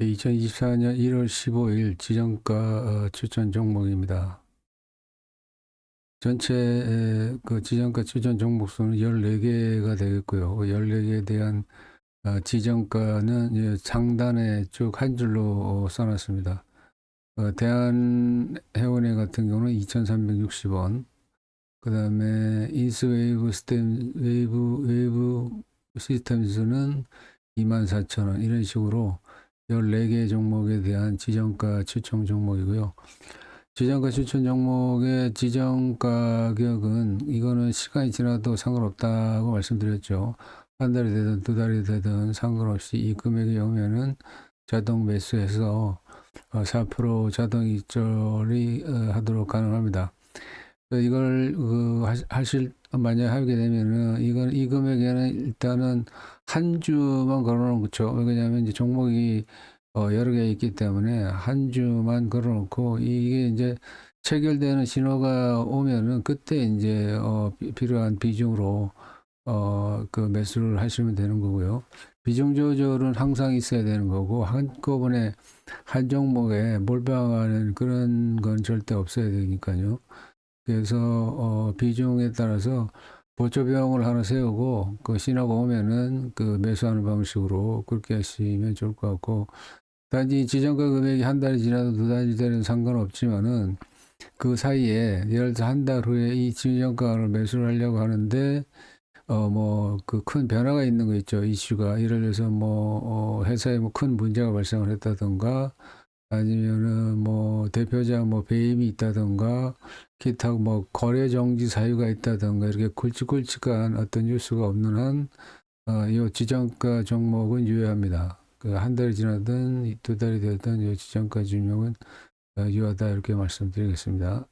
2024년 1월 15일 지정가 어, 추천 종목입니다. 전체 에, 그 지정가 추천 종목 수는 14개가 되겠고요. 14개에 대한 어, 지정가는 예, 상단에 쭉 한 줄로 어, 써놨습니다. 어, 대한해운회 같은 경우는 2,360원, 그 다음에 인스웨이브 스템, 웨이브, 웨이브 시스템즈는 24,000원, 이런 식으로 14개 종목에 대한 지정가 추천 종목이고요. 지정가 추천 종목의 지정 가격은 이거는 시간이 지나도 상관없다고 말씀드렸죠. 한 달이 되든 두 달이 되든 상관없이 이 금액이 오면은 자동 매수해서 어, 4% 자동 이절이 어, 하도록 가능합니다. 이걸 그 하- 하실 만약 하게 되면은 이건 이 금액에는 일단은 한 주만 걸어놓은 거죠. 왜냐하면 이제 종목이 어, 여러 개 있기 때문에 한 주만 걸어놓고 이게 이제 체결되는 신호가 오면은 그때 이제 어, 비- 필요한 비중으로 어, 그 매수를 하시면 되는 거고요. 비중 조절은 항상 있어야 되는 거고 한꺼번에 한 종목에 몰빵하는 그런 건 절대 없어야 되니까요. 그래서 어, 비중에 따라서 보조병을 하나 세우고 그 신호가 오면은 그 매수하는 방식으로 그렇게 하시면 좋을 것 같고 단지 지정가 금액이 한 달이 지나도 두 달이 되는 상관없지만은 그 사이에 예를 들어 한 달 후에 이 지정가를 매수를 하려고 하는데 어 뭐 그 큰 변화가 있는 거 있죠. 이슈가. 예를 들어서 뭐 어, 회사에 뭐 큰 문제가 발생을 했다던가 아니면은 뭐 대표자 뭐 배임이 있다던가 기타 뭐 거래 정지 사유가 있다던가 이렇게 굵직굵직한 어떤 뉴스가 없는 한 어, 이 지정가 종목은 유효합니다. 그 한 달이 지나든 두 달이 되든 이 지정가 종목은 어, 유효하다 이렇게 말씀드리겠습니다.